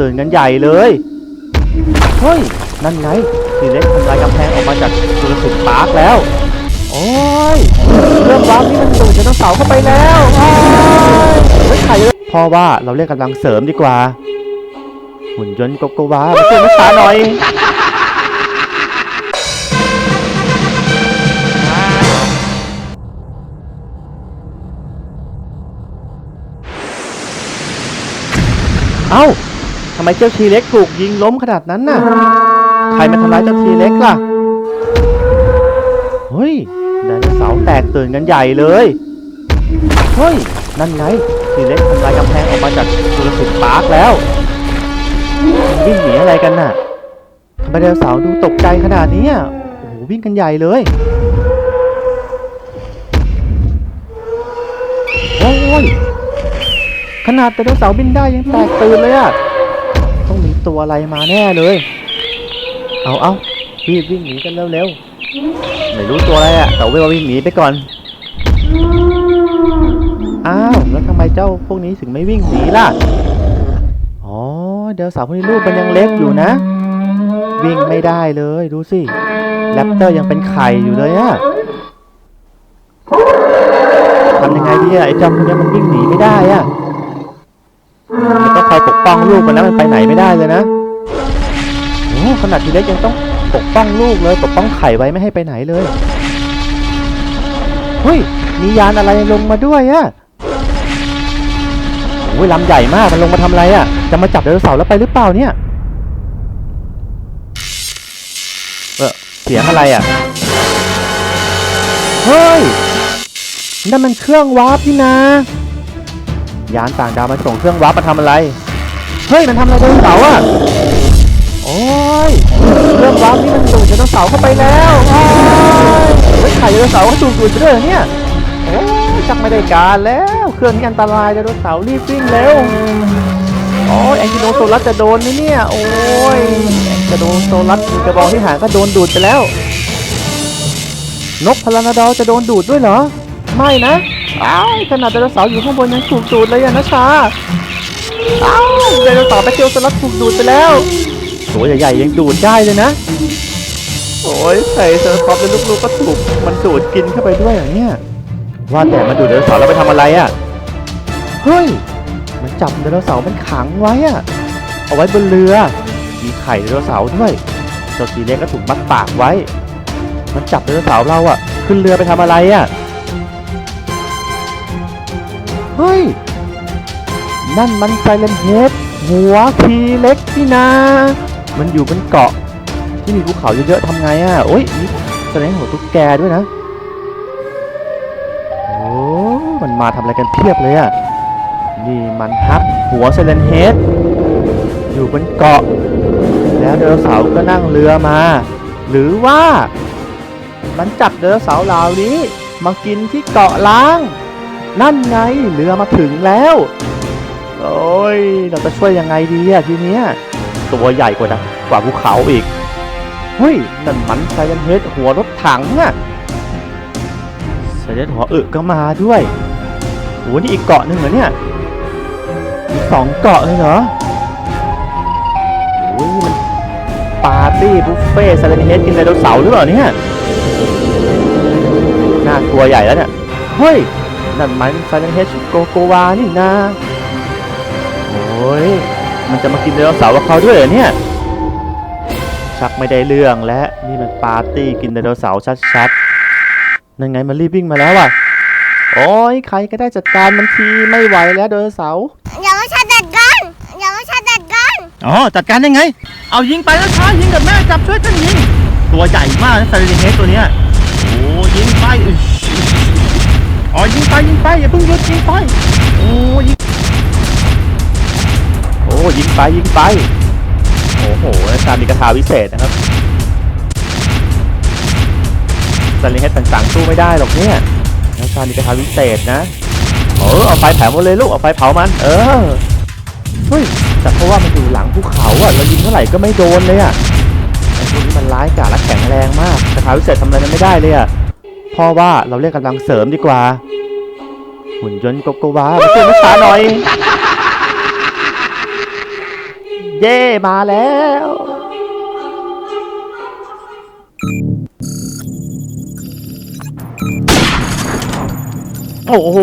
ตื่นกันใหญ่เลย เฮ้ย นั่นไงทีเล็กทำลายกำแพงออกมาจากสุรสิทธิ์ปาร์คแล้ว โอ้ย เรื่องว้าวนี่มันดูดไดโนเสาเข้าไปแล้วโอ้ยไม่ไข่พ่อว่าเราเรียกกำลังเสริมดีกว่า หุ่นยนต์โกโกวามาช่วยนักษาหน่อยเอ้า ทำไมเจ้าทีเล็กถูกยิงล้มขนาดนั้นน่ะ ใครมาทำร้ายเจ้าทีเล็กล่ะ เฮ้ยไดโนเสาร์แตกตื่นกันใหญ่เลย เฮ้ย นั่นไงทีเล็กทำลายกำแพงออกมาจากสุรสิทธิ์ปาร์คแล้วมันวิ่งหนีอะไรกันน่ะทำไมไดโนเสาร์ดูตกใจขนาดนี้อะโอ้โหวิ่งกันใหญ่เลยโอ้ยขนาดไดโนเสาร์บินได้ยังแตกตื่นเลยอะ ตัวอะไรมาแน่เลย เอาเอารีบวิ่งหนีกันเร็วๆไม่รู้ตัวอะไรอะแต่ว่าวิ่งหนีไปก่อน อ้าวแล้วทำไมเจ้าพวกนี้ถึงไม่วิ่งหนีล่ะ อ๋อไดโนเสาร์พวกนี้ลูกมันยังเล็กอยู่นะ วิ่งไม่ได้เลยดูสิแรปเตอร์ยังเป็นไข่อยู่เลยอะทำยังไงดีอะไอ้เจ้าพวกนี้มันวิ่งหนีไม่ได้อะ มันต้องคอยปกป้องลูกมันนะมันไปไหนไม่ได้เลยนะโอ้ขนาดทีเล็กยังต้องปกป้องลูกเลยปกป้องไข่ไว้ไม่ให้ไปไหนเลยเฮ้ยมียานอะไรลงมาด้วยอะโอ้ยลำใหญ่มากมันลงมาทำอะไรอะจะมาจับไดโนเสาร์แล้วไปหรือเปล่าเนี่ยเออเสียงอะไรอะเฮ้ยนั่นมันเครื่องวาร์ปนี่นะ ยานต่างดาวมาส่งเครื่องวับมาทำอะไร เฮ้ย มันทำอะไรไดโนเสาร์อะ โอ้ยเครื่องวับนี่มันดูดไดโนเสาร์เข้าไปแล้วโอ้ยเฮ้ไข่ไดโนเสาร์ก็ถูกดูดไปด้วยเนี่ยโอ้ยชักไม่ได้การแล้ว เครื่องนี้อันตรายไดโนเสาร์รีบวิ่งเร็วโอ้ยแองกิโนโซลัสจะโดนไหมเนี่ย โอ้ยแองกิโนโซลัสกระบองที่หางก็โดนดูดไปแล้ว นกพลานาดอลจะโดนดูดด้วยเหรอ ไม่นะ อ้าวขนาดไดโนเสาร์อยู่ข้างบนยังถูกดูดเลยอะนะชาอ้าวไดโนเสาร์ไปเทียวสลัดถูกดูดไปแล้วตัวใหญ่ๆยังดูดได้เลยนะโอ้ยใส่เซอร์ท็อปแล้วลูกๆก็ถูกมันดูดกินเข้าไปด้วยอย่างเนี้ยว่าแต่มันดูดไดโนเสาร์แล้วไปทำอะไรอะเฮ้ยมันจับไดโนเสาร์มันขังไว้อะเอาไว้บนเรือ มีไข่ไดโนเสาร์ด้วยเจ้าทีเล็กก็ถูกมัดปากไว้ มันจับไดโนเสาร์เราอะขึ้นเรือไปทำอะไรอะ เฮ้ย นั่นมันไซเลนเฮดหัวทีเล็กนี่นามันอยู่บนเกาะ ที่มีภูเขาเยอะๆทำไงอะโอ้ยมีแสดงหัวตุ๊กแกด้วยนะ โอ้มันมาทำอะไรกันเพียบเลยอะ นี่มันฮับหัวไซเลนเฮดอยู่บนเกาะ แล้วไดโนเสาร์ก็นั่งเรือมา หรือว่า มันจับไดโนเสาร์เหล่านี้มากินที่เกาะล้าง นั่นไงเรือมาถึงแล้ว โอ้ย เราจะช่วยยังไงดีอะทีเนี้ย ตัวใหญ่กว่านะกว่าภูเขาอีก เฮ้ย นั่นมันไซเลนเฮดหัวรถถังอะไซเลนหัวเอึก็มาด้วยโหนี่อีกเกาะหนึ่งเหรอเนี่ยมีสองเกาะเลยเหรอโอ้ยมันปาร์ตี้บุฟเฟ่ไซเลนเฮดกินไดโนเสาร์หรือเปล่าเนี่ยน่ากลัวใหญ่แล้วเนี่ย เฮ้ย นั่นมันไซเลนเฮดโกโกวานี่นะโอ้ยมันจะมากินไดโนเสาร์กับเขาด้วยเหรอเนี่ย ชักไม่ได้เรื่องและนี่มันปาร์ตี้กินไดโนเสาร์ชัดๆนั่นไงมันรีบวิ่งมาแล้วอะโอ้ยใครก็ได้จัดการมันทีไม่ไหวแล้วไดโนเสาร์อย่ามาชัดจัดกันอย่ามาชัดจัดกันอ๋อจัดการยังไง เอายิงไปแล้วช้ายิงกับแม่จับช่วยกันยิงตัวใหญ่มากนะไซเลนเฮดตัวเนี้ยโอ้ยิงไป อ๋อยิงไปยิงไปอย่าเพิ่งหยุดยิงไปโอ้ยิงโอ้ยิงไปยิงไปโอ้โหอาจารย์มีกระทาวิเศษนะครับไซเลนเฮดต่างๆสู้ไม่ได้หรอกเนี่ยอาจารย์มีกระทาวิเศษนะเออเอาไฟเผามันเลยลูกเอาไฟเผามัน เออเฮ้ยแต่เพราะว่ามันอยู่หลังภูเขาอะเรายิงเท่าไหร่ก็ไม่โดนเลยอะไอ้พวกนี้มันร้ายกาจและแข็งแรงมากกระทาวิเศษทำอะไรมันไม่ได้เลยอะ พ่อว่าเราเรียกกำลังเสริมดีกว่า หุ่นยนต์โกโกวามาช่วยนักษาหน่อย เย่มาแล้ว โอ้โห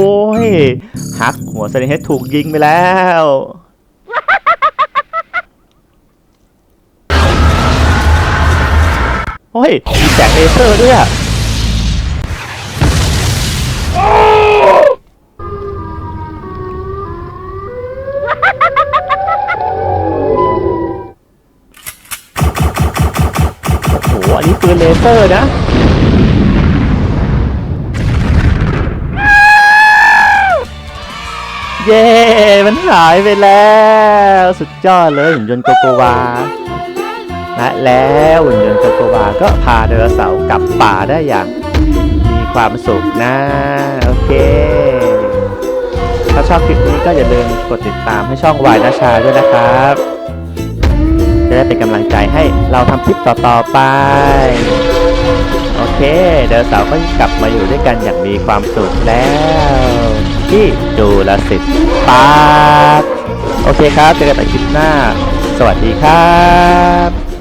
ฮักหัวเซนเฮดถูกยิงไปแล้วโอ้ยมีแสงเลเซอร์ด้วยอะ ปืนเลเซอร์นะเย้ มันหายไปแล้ว สุดยอดเลยหุ่นยนต์โกโกวาและแล้วหุ่นยนต์โกโกวาก็พาไดโนเสาร์กลับป่าได้อย่างมีความสุขนะ โอเค ถ้าชอบคลิปนี้ก็อย่าลืมกดติดตามให้ช่องวายนาชาด้วยนะครับ ได้เป็นกำลังใจให้เราทำคลิปต่อๆไป โอเค เดี๋ยวสาวก็กลับมาอยู่ด้วยกันอย่างมีความสุขแล้ว ที่จูลสิทธิ์ปาร์โอเคครับ เจอกันในคลิปหน้า สวัสดีครับ